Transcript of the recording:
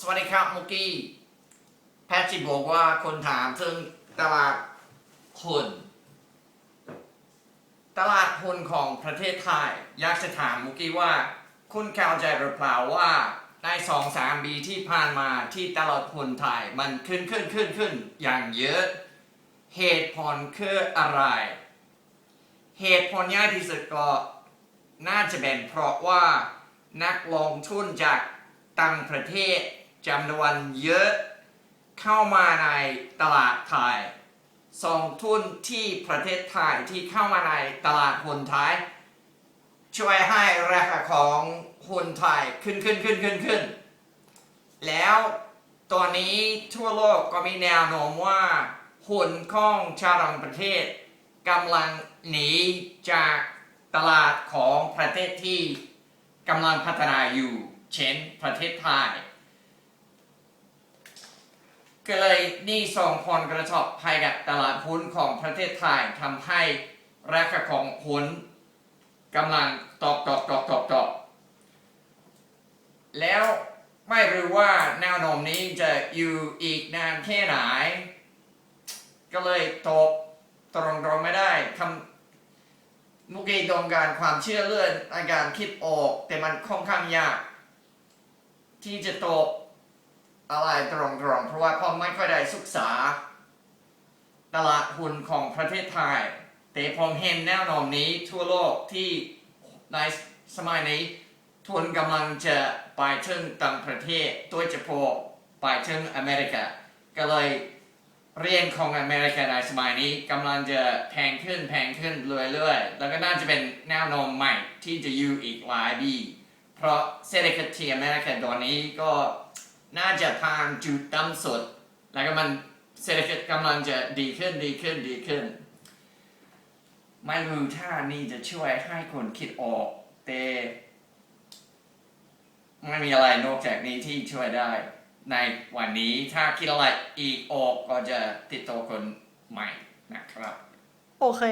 สวัสดีครับมุกี้แพทย์จิบอกว่าคนถามถึงตลาดหุ้นตลาดหุ้นของประเทศไทย อยากจะถามมุกี้ว่า คุณเข้าใจหรือเปล่าว่าในสองสามปีที่ผ่านมาที่ตลาดหุ้นไทยมันขึ้นขึ้นขึ้นขึ้นอย่างเยอะ เหตุผลคืออะไร เหตุผลใหญ่ที่สุดก็น่าจะเป็นเพราะว่านักลงทุนจากต่างประเทศ จำนวนเยอะเข้ามาในตลาดไทย ส่งทุนที่ประเทศไทยที่เข้ามาในตลาดหุ้นไทย ช่วยให้ราคาของหุ้นไทยขึ้นขึ้นขึ้นขึ้นขึ้น แล้วตอนนี้ทั่วโลกก็มีแนวโน้มว่าหุ้นของชาวต่างประเทศกำลังหนีจากตลาดของประเทศที่กำลังพัฒนาอยู่ เช่นประเทศไทย ก็เลยนี่ส่งผลกระทบให้กับตลาดหุ้นของประเทศไทยทำให้ราคาของหุ้นกำลังตกตกตกตกตกแล้วไม่รู้ว่าแนวโน้มนี้จะอยู่อีกนานแค่ไหน ก็เลยตกตรงตรงไม่ได้คำมุกี้ตรงการความเชื่อเลื่อนในการคิดออก แต่มันค่อนข้างยาก ที่จะตก อะไรตรงๆ เพราะว่าผมไม่ค่อยได้ศึกษา ตลาดหุ้นของประเทศไทย แต่ผมเห็นแนวโน้มนี้ทั่วโลกที่ในสมัยนี้ ทุนกำลังจะไปถึงต่างประเทศโดยเฉพาะไปถึงอเมริกา ก็เลยเรียนของอเมริกาในสมัยนี้กำลังจะแพงขึ้นแพงขึ้นเรื่อยๆ แล้วก็น่าจะเป็นแนวโน้มใหม่ที่จะอยู่อีกหลายปี เพราะเศรษฐกิจที่อเมริกาตอนนี้ก็ น่าจะผ่านจุดต่ำสุด แล้วก็มันเศรษฐกิจกำลังจะดีขึ้นดีขึ้นดีขึ้น ไม่รู้ถ้านี่จะช่วยให้คนคิดออก แต่ไม่มีอะไรนอกจากนี้ที่ช่วยได้ ในวันนี้ถ้าคิดอะไรอีกออกก็จะติดต่อคนใหม่นะครับ โอเค